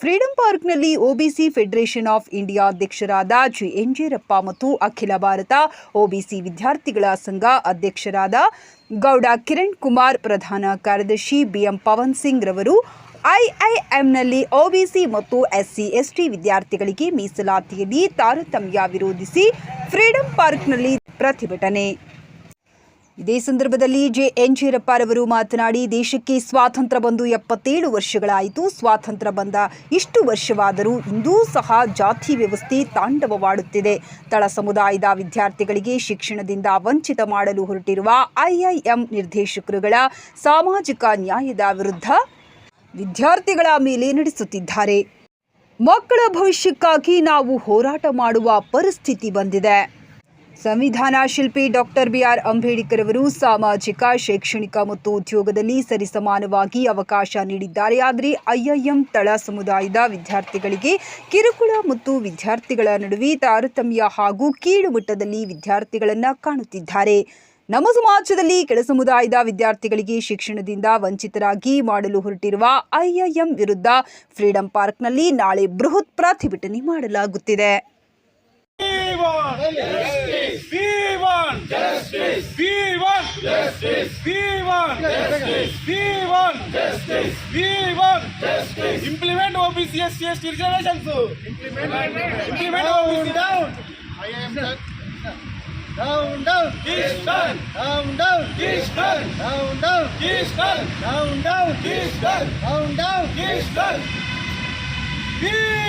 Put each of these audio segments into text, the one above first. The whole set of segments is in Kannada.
ಫ್ರೀಡಂ ಪಾರ್ಕ್ನಲ್ಲಿ ಒಬಿಸಿ ಫೆಡರೇಷನ್ ಆಫ್ ಇಂಡಿಯಾ ಅಧ್ಯಕ್ಷರಾದ ಜಿ ಎಂಜೇರಪ್ಪ ಮತ್ತು ಅಖಿಲ ಭಾರತ ಒಬಿಸಿ ವಿದ್ಯಾರ್ಥಿಗಳ ಸಂಘ ಅಧ್ಯಕ್ಷರಾದ ಗೌಡ ಕಿರಣ್ ಕುಮಾರ್ ಪ್ರಧಾನ ಕಾರ್ಯದರ್ಶಿ ಬಿಎಂ ಪವನ್ ಸಿಂಗ್ ರವರು, ಐಐಎಂನಲ್ಲಿ ಒಬಿಸಿ ಮತ್ತು ಎಸ್ಸಿ ಎಸ್ಟಿ ವಿದ್ಯಾರ್ಥಿಗಳಿಗೆ ಮೀಸಲಾತಿಯಲ್ಲಿ ತಾರತಮ್ಯ ವಿರೋಧಿಸಿ ಫ್ರೀಡಂ ಪಾರ್ಕ್ನಲ್ಲಿ ಪ್ರತಿಭಟನೆ. ಇದೇ ಸಂದರ್ಭದಲ್ಲಿ ಜೆ ಎನ್ ರವರು ಮಾತನಾಡಿ, ದೇಶಕ್ಕೆ ಸ್ವಾತಂತ್ರ್ಯ ಬಂದು ಎಪ್ಪತ್ತೇಳು ವರ್ಷಗಳಾಯಿತು. ಸ್ವಾತಂತ್ರ್ಯ ಬಂದ ಇಷ್ಟು ವರ್ಷವಾದರೂ ಇಂದೂ ಸಹ ಜಾತಿ ವ್ಯವಸ್ಥೆ ತಾಂಡವವಾಡುತ್ತಿದೆ. ತಳ ಸಮುದಾಯದ ವಿದ್ಯಾರ್ಥಿಗಳಿಗೆ ಶಿಕ್ಷಣದಿಂದ ವಂಚಿತ ಮಾಡಲು ಹೊರಟಿರುವ ಐಐಎಂ ನಿರ್ದೇಶಕರುಗಳ ಸಾಮಾಜಿಕ ನ್ಯಾಯದ ವಿರುದ್ಧ ವಿದ್ಯಾರ್ಥಿಗಳ ಮೇಲೆ ನಡೆಸುತ್ತಿದ್ದಾರೆ. ಮಕ್ಕಳ ಭವಿಷ್ಯಕ್ಕಾಗಿ ನಾವು ಹೋರಾಟ ಮಾಡುವ ಪರಿಸ್ಥಿತಿ ಬಂದಿದೆ. ಸಂವಿಧಾನ ಶಿಲ್ಪಿ ಡಾಕ್ಟರ್ ಬಿಆರ್ ಅಂಬೇಡ್ಕರ್ ಅವರು ಸಾಮಾಜಿಕ, ಶೈಕ್ಷಣಿಕ ಮತ್ತು ಉದ್ಯೋಗದಲ್ಲಿ ಸರಿಸಮಾನವಾಗಿ ಅವಕಾಶ ನೀಡಿದ್ದಾರೆ. ಆದರೆ ಐಐಎಂ ತಳ ಸಮುದಾಯದ ವಿದ್ಯಾರ್ಥಿಗಳಿಗೆ ಕಿರುಕುಳ ಮತ್ತು ವಿದ್ಯಾರ್ಥಿಗಳ ನಡುವೆ ತಾರತಮ್ಯ ಹಾಗೂ ಕೀಳು ಮಟ್ಟದಲ್ಲಿ ವಿದ್ಯಾರ್ಥಿಗಳನ್ನು ಕಾಣುತ್ತಿದ್ದಾರೆ. ನಮ್ಮ ಸಮಾಜದಲ್ಲಿ ಕೆಳ ಸಮುದಾಯದ ವಿದ್ಯಾರ್ಥಿಗಳಿಗೆ ಶಿಕ್ಷಣದಿಂದ ವಂಚಿತರಾಗಿ ಮಾಡಲು ಹೊರಟಿರುವ ಐಐಎಂ ವಿರುದ್ಧ ಫ್ರೀಡಂ ಪಾರ್ಕ್ನಲ್ಲಿ ನಾಳೆ ಬೃಹತ್ ಪ್ರತಿಭಟನೆ ಮಾಡಲಾಗುತ್ತಿದೆ. Implement OBC SC ST reservations implement OBC down down down down down down down down down down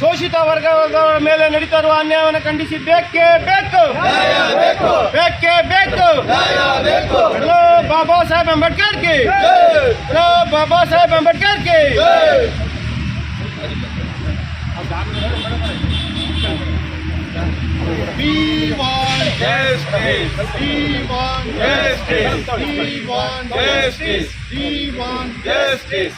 ಶೋಷಿತ ವರ್ಗಗಳ ಮೇಲೆ ನಡೀತಾ ಇರುವ ಅನ್ಯಾಯವನ್ನು ಖಂಡಿಸಿ ಬೇಕೇ ಬೇಕು ಬೇಕೇ ಬೇಕು ಹಲೋ ಬಾಬಾ ಸಾಹೇಬ್ ಅಂಬೇಡ್ಕರ್ ಗೆ ಹಲೋ ಬಾಬಾ ಸಾಹೇಬ್ ಅಂಬೇಡ್ಕರ್ ಗೆ We want Justice. we want Justice. we want Justice. we want Justice.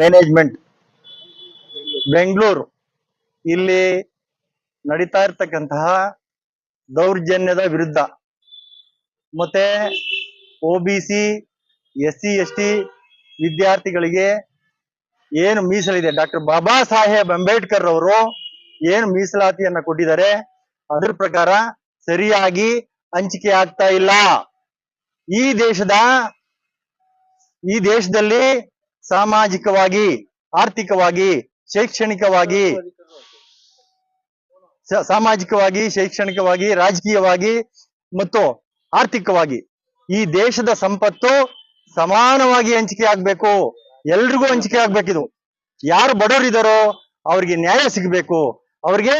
Management Bengaluru ಇಲ್ಲಿ ನಡೀತಾ ಇರ್ತಕ್ಕಂತಹ ದೌರ್ಜನ್ಯದ ವಿರುದ್ಧ. ಮತ್ತೆ O B C S C S T ವಿದ್ಯಾರ್ಥಿಗಳಿಗೆ ಏನು ಮೀಸಲಿದೆ? ಡಾಕ್ಟರ್ ಬಾಬಾ ಸಾಹೇಬ್ ಅಂಬೇಡ್ಕರ್ ಅವರು ಏನು ಮೀಸಲಾತಿಯನ್ನ ಕೊಟ್ಟಿದ್ದಾರೆ? ಅದ್ರ ಪ್ರಕಾರ ಸರಿಯಾಗಿ ಹಂಚಿಕೆ ಆಗ್ತಾ ಇಲ್ಲ. ಈ ದೇಶದ ಈ ದೇಶದಲ್ಲಿ ಸಾಮಾಜಿಕವಾಗಿ, ಆರ್ಥಿಕವಾಗಿ, ಶೈಕ್ಷಣಿಕವಾಗಿ ಸಾಮಾಜಿಕವಾಗಿ, ಶೈಕ್ಷಣಿಕವಾಗಿ, ರಾಜಕೀಯವಾಗಿ ಮತ್ತು ಆರ್ಥಿಕವಾಗಿ ಈ ದೇಶದ ಸಂಪತ್ತು ಸಮಾನವಾಗಿ ಹಂಚಿಕೆ ಆಗ್ಬೇಕು. ಎಲ್ರಿಗೂ ಹಂಚಿಕೆ ಆಗ್ಬೇಕಿದು. ಯಾರು ಬಡವರಿದಾರೋ ಅವ್ರಿಗೆ ನ್ಯಾಯ ಸಿಗಬೇಕು. ಅವ್ರಿಗೆ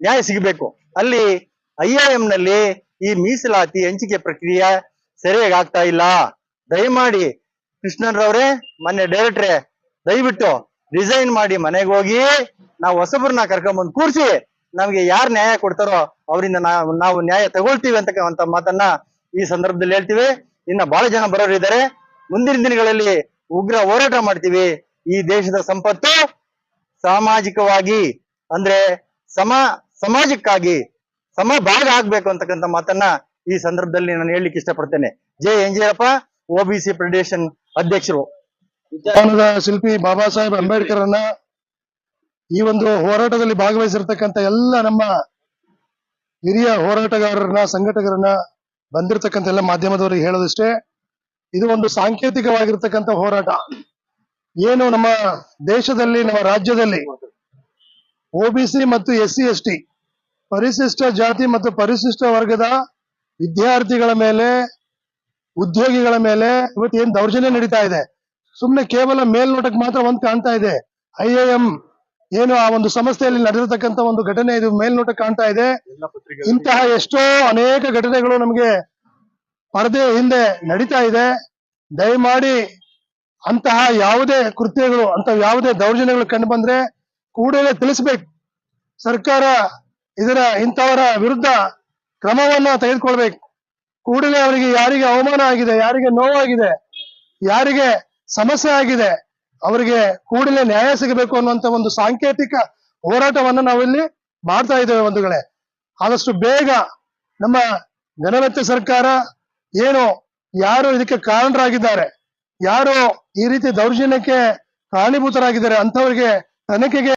ನ್ಯಾಯ ಸಿಗಬೇಕು. ಅಲ್ಲಿ ಐ ನಲ್ಲಿ ಈ ಮೀಸಲಾತಿ ಹಂಚಿಕೆ ಪ್ರಕ್ರಿಯೆ ಸರಿಯಾಗಿ ಆಗ್ತಾ ಇಲ್ಲ. ದಯಮಾಡಿ ಕೃಷ್ಣನ್ರವ್ರೆ ಮೊನ್ನೆ ಡೈರೆಕ್ಟ್ರೆ ದಯವಿಟ್ಟು ರಿಸೈನ್ ಮಾಡಿ ಮನೆಗೆ ಹೋಗಿ, ನಾವು ಹೊಸಬ್ರನ್ನ ಕರ್ಕೊಂಬಂದು ಕೂರ್ಸಿ, ನಮ್ಗೆ ಯಾರು ನ್ಯಾಯ ಕೊಡ್ತಾರೋ ಅವರಿಂದ ನಾವು ನ್ಯಾಯ ತಗೊಳ್ತೀವಿ ಅಂತಕ್ಕಂತ ಮಾತನ್ನ ಈ ಸಂದರ್ಭದಲ್ಲಿ ಹೇಳ್ತೀವಿ. ಇನ್ನ ಬಹಳ ಜನ ಬರೋರು ಇದ್ದಾರೆ ಮುಂದಿನ ದಿನಗಳಲ್ಲಿ ಉಗ್ರ ಹೋರಾಟ ಮಾಡ್ತೀವಿ. ಈ ದೇಶದ ಸಂಪತ್ತು ಸಾಮಾಜಿಕವಾಗಿ, ಅಂದ್ರೆ ಸಮ, ಸಮಾಜಕ್ಕಾಗಿ, ಸಮ ಭಾಗ ಆಗ್ಬೇಕು ಅಂತಕ್ಕಂಥ ಮಾತನ್ನ ಈ ಸಂದರ್ಭದಲ್ಲಿ ನಾನು ಹೇಳಲಿಕ್ಕೆ ಇಷ್ಟಪಡ್ತೇನೆ. ಜೆ ಬಿ ಒಬಿಸಿ ಫೆಡರೇಷನ್ ಅಧ್ಯಕ್ಷರು. ವಿಜ್ಞಾನದ ಶಿಲ್ಪಿ ಬಾಬಾ ಸಾಹೇಬ್ ಅಂಬೇಡ್ಕರ್ ಅನ್ನ ಈ ಒಂದು ಹೋರಾಟದಲ್ಲಿ ಭಾಗವಹಿಸಿರ್ತಕ್ಕಂಥ ಎಲ್ಲ ನಮ್ಮ ಹಿರಿಯ ಹೋರಾಟಗಾರರನ್ನ ಸಂಘಟಕರನ್ನ ಬಂದಿರತಕ್ಕಂಥ ಎಲ್ಲ ಮಾಧ್ಯಮದವರಿಗೆ ಹೇಳೋದಷ್ಟೇ ಇದು ಒಂದು ಸಾಂಕೇತಿಕವಾಗಿರ್ತಕ್ಕಂಥ ಹೋರಾಟ. ಏನು ನಮ್ಮ ದೇಶದಲ್ಲಿ ನಮ್ಮ ರಾಜ್ಯದಲ್ಲಿ ಒಬಿಸಿ ಮತ್ತು ಎಸ್ ಸಿ ಎಸ್ ಟಿ ಪರಿಶಿಷ್ಟ ಜಾತಿ ಮತ್ತು ಪರಿಶಿಷ್ಟ ವರ್ಗದ ವಿದ್ಯಾರ್ಥಿಗಳ ಮೇಲೆ ಉದ್ಯೋಗಿಗಳ ಮೇಲೆ ಇವತ್ತು ಏನ್ ದೌರ್ಜನ್ಯ ನಡೀತಾ ಇದೆ? ಸುಮ್ನೆ ಕೇವಲ ಮೇಲ್ನೋಟಕ್ಕೆ ಮಾತ್ರ ಒಂದ್ ಕಾಣ್ತಾ ಇದೆ. ಐ ಎಂ ಏನು ಆ ಒಂದು ಸಂಸ್ಥೆಯಲ್ಲಿ ನಡೆದಿರತಕ್ಕಂತ ಒಂದು ಘಟನೆ ಇದು ಮೇಲ್ನೋಟಕ್ಕೆ ಕಾಣ್ತಾ ಇದೆ. ಇಂತಹ ಎಷ್ಟೋ ಅನೇಕ ಘಟನೆಗಳು ನಮಗೆ ಪರದೆ ಹಿಂದೆ ನಡೀತಾ ಇದೆ. ದಯಮಾಡಿ ಅಂತಹ ಯಾವುದೇ ಕೃತ್ಯಗಳು ಅಂತ ಯಾವುದೇ ದೌರ್ಜನ್ಯಗಳು ಕಂಡು ಬಂದ್ರೆ ಕೂಡಲೇ ತಿಳಿಸ್ಬೇಕು. ಸರ್ಕಾರ ಇದರ ಇಂಥವರ ವಿರುದ್ಧ ಕ್ರಮವನ್ನ ತೆಗೆದುಕೊಳ್ಬೇಕು. ಕೂಡಲೇ ಅವರಿಗೆ ಯಾರಿಗೆ ಅವಮಾನ ಆಗಿದೆ, ಯಾರಿಗೆ ನೋವಾಗಿದೆ, ಯಾರಿಗೆ ಸಮಸ್ಯೆ ಆಗಿದೆ, ಅವರಿಗೆ ಕೂಡಲೇ ನ್ಯಾಯ ಸಿಗಬೇಕು ಅನ್ನುವಂತ ಒಂದು ಸಾಂಕೇತಿಕ ಹೋರಾಟವನ್ನ ನಾವಿಲ್ಲಿ ಮಾಡ್ತಾ ಇದ್ದೇವೆ ಬಂಧುಗಳೇ. ಆದಷ್ಟು ಬೇಗ ನಮ್ಮ ಜನವತ್ತ ಸರ್ಕಾರ ಏನು, ಯಾರು ಇದಕ್ಕೆ ಕಾರಣರಾಗಿದ್ದಾರೆ, ಯಾರು ಈ ರೀತಿ ದೌರ್ಜನ್ಯಕ್ಕೆ ಕಾರಣೀಭೂತರಾಗಿದ್ದಾರೆ ಅಂತವರಿಗೆ ತನಿಖೆಗೆ